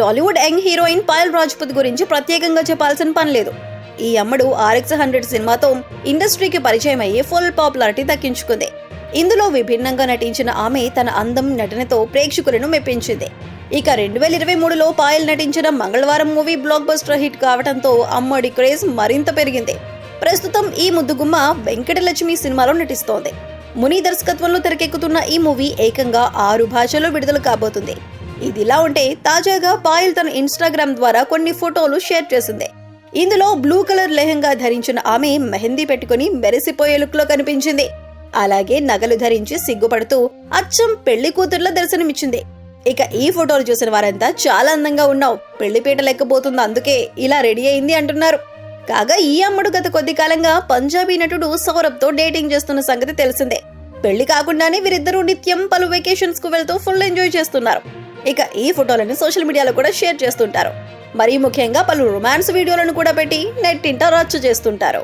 Tollywood young heroine Payal Rajput గురించి ప్రత్యేకంగా చెప్పాల్సిన పని లేదు. ఈ అమ్మడు ఆర్ఎక్స్ హండ్రెడ్ సినిమాతో ఇండస్ట్రీకి పరిచయం అయ్యి ఫుల్ పాపులారిటీ దక్కించుకుంది. ఇందులో విభిన్నంగా నటించిన ఆమె తన అందం నటనతో ప్రేక్షకులను మెప్పించింది. ఇక రెండు వేల ఇరవై మూడులో పాయల్ నటించిన మంగళవారం మూవీ బ్లాక్ బస్టర్ హిట్ కావడంతో అమ్మడి క్రేజ్ మరింత పెరిగింది. ప్రస్తుతం ఈ ముద్దుగుమ్మ వెంకటలక్ష్మి సినిమాలో నటిస్తోంది. ముని దర్శకత్వంలో తెరకెక్కుతున్న ఈ మూవీ ఏకంగా ఆరు భాషల్లో విడుదల కాబోతుంది. ఇదిలా ఉంటే తాజాగా పాయల్ తన ఇన్స్టాగ్రామ్ ద్వారా కొన్ని ఫోటోలు షేర్ చేసింది. ఇందులో బ్లూ కలర్ లెహంగా ధరించిన ఆమె మెహందీ పెట్టుకుని మెరిసిపోయే లుక్లో కనిపించింది. అలాగే నగలు ధరించి సిగ్గుపడుతూ అచ్చం పెళ్ళి కూతుర్ల దర్శనమిచ్చింది. ఇక ఈ ఫోటోలు చూసిన వారంతా చాలా అందంగా ఉన్నావు. పెళ్ళిపీట లెక్కబోతుంది అందుకే ఇలా రెడీ అయింది అంటున్నారు. కాగా ఈ అమ్మడు గత కొద్ది కాలంగా పంజాబీ నటుడు సౌరభ్తో డేటింగ్ చేస్తున్న సంగతి తెలిసిందే. పెళ్ళి కాకుండానే వీరిద్దరూ నిత్యం పలు వెకేషన్స్కు వెళ్తూ ఫుల్ ఎంజాయ్ చేస్తున్నారు. ఇక ఈ ఫోటోలను సోషల్ మీడియాలో కూడా షేర్ చేస్తుంటారు. మరీ ముఖ్యంగా పలు రొమాన్స్ వీడియోలను కూడా పెట్టి నెట్టింట రచ్చ చేస్తుంటారు.